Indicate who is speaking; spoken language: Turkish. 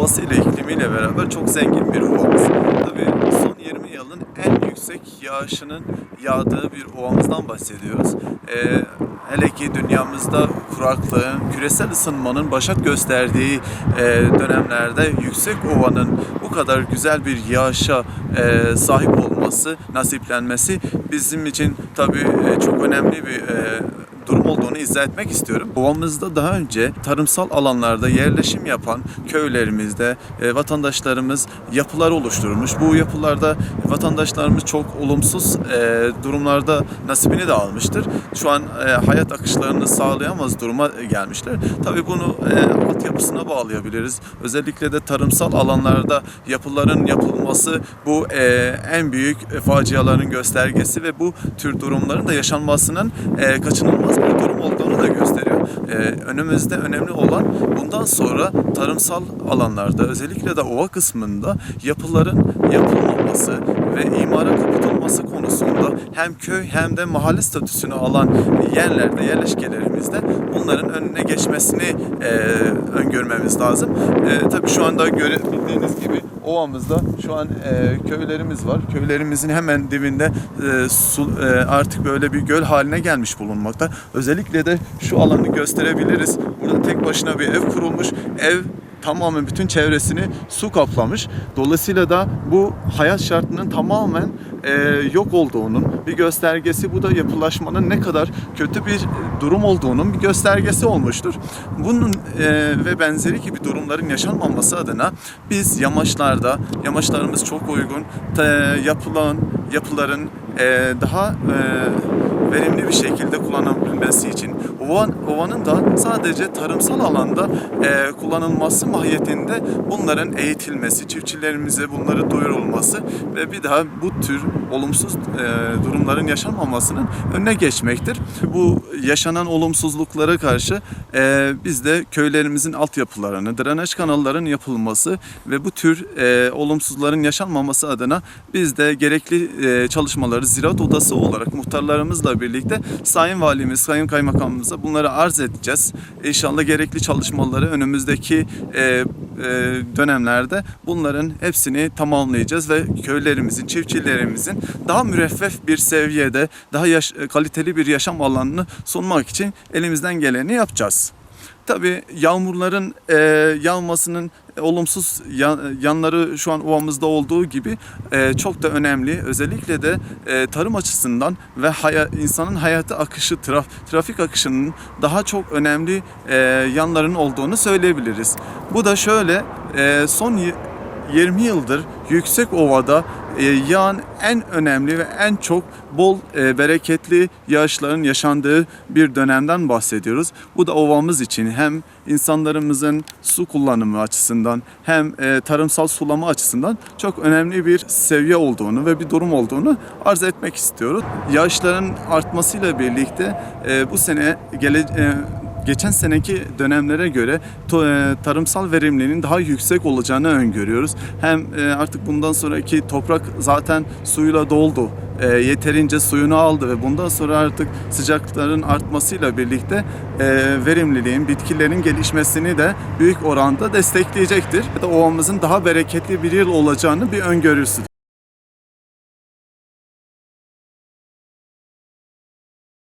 Speaker 1: doğasıyla, iklimiyle beraber çok zengin bir ovamız. Tabii son 20 yılın en yüksek yağışının yağdığı bir ovamızdan bahsediyoruz. Ee, hele ki dünyamızda kuraklığın, küresel ısınmanın başat gösterdiği e, dönemlerde yüksek ovanın bu kadar güzel bir yağışa e, sahip olması, nasiplenmesi bizim için tabii e, çok önemli bir e, durum olduğunu izah etmek istiyorum. Ovamızda daha önce tarımsal alanlarda yerleşim yapan köylerimizde e, vatandaşlarımız yapılar oluşturmuş. Bu yapılarda vatandaşlarımız çok olumsuz e, durumlarda nasibini de almıştır. Şu an e, hayat akışlarını sağlayamaz duruma gelmişler. Tabii bunu e, altyapısına bağlayabiliriz. Özellikle de tarımsal alanlarda yapıların yapılması bu e, en büyük e, faciaların göstergesi ve bu tür durumların da yaşanmasının e, kaçınılmaz bir durum olduğunu da gösteriyor. E, önümüzde önemli olan bundan sonra tarımsal alanlarda özellikle de ova kısmında yapıların yapılmaması ve imara kapatılması konusunda hem köy hem de mahalle statüsünü alan yerlerde, yerleşkelerimizde bunların önüne geçmesini e, öngörmemiz lazım. E, tabii şu anda görebildiğiniz gibi ovamızda şu an e, köylerimiz var. Köylerimizin hemen dibinde e, su, e, artık böyle bir göl haline gelmiş bulunmakta. Özellikle de şu alanı gösterebiliriz. Burada tek başına bir ev kurulmuş. Ev tamamen bütün çevresini su kaplamış. Dolayısıyla da bu hayat şartının tamamen e, yok olduğunun bir göstergesi. Bu da yapılaşmanın ne kadar kötü bir durum olduğunun bir göstergesi olmuştur. Bunun e, ve benzeri gibi durumların yaşanmaması adına biz yamaçlarda, yamaçlarımız çok uygun, te- yapılan yapıların e, daha e, verimli bir şekilde kullanabilmesi ovanın da sadece tarımsal alanda e, kullanılması mahiyetinde bunların eğitilmesi, çiftçilerimize bunları duyurulması ve bir daha bu tür olumsuz e, durumların yaşanmamasının önüne geçmektir. Bu yaşanan olumsuzluklara karşı e, biz de köylerimizin altyapılarını, drenaj kanalların yapılması ve bu tür e, olumsuzların yaşanmaması adına biz de gerekli e, çalışmaları Ziraat Odası olarak muhtarlarımızla birlikte Sayın Valimiz, Sayın Kaymakamımıza bunları arz edeceğiz. İnşallah gerekli çalışmaları önümüzdeki e, e, dönemlerde bunların hepsini tamamlayacağız ve köylerimizin, çiftçilerimizin daha müreffeh bir seviyede, daha yaş- kaliteli bir yaşam alanını sunmak için elimizden geleni yapacağız. Tabii yağmurların e, yağmasının olumsuz yan- yanları şu an ovamızda olduğu gibi e, çok da önemli. Özellikle de e, tarım açısından ve haya- insanın hayatı akışı, traf- trafik akışının daha çok önemli e, yanların olduğunu söyleyebiliriz. Bu da şöyle e, son y- 20 yıldır yüksek ovada yağan en önemli ve en çok bol e, bereketli yağışların yaşandığı bir dönemden bahsediyoruz. Bu da ovamız için hem insanlarımızın su kullanımı açısından hem e, tarımsal sulama açısından çok önemli bir seviye olduğunu ve bir durum olduğunu arz etmek istiyoruz. Yağışların artmasıyla birlikte e, bu sene gele, e, geçen seneki dönemlere göre e, tarımsal verimliliğinin daha yüksek olacağını öngörüyoruz. Hem e, artık bundan sonraki toprak zaten suyla doldu. E, yeterince suyunu aldı ve bundan sonra artık sıcaklıkların artmasıyla birlikte verimliliğin, bitkilerin gelişmesini de büyük oranda destekleyecektir. Ovamızın daha bereketli bir yıl olacağını bir öngörüsüdür.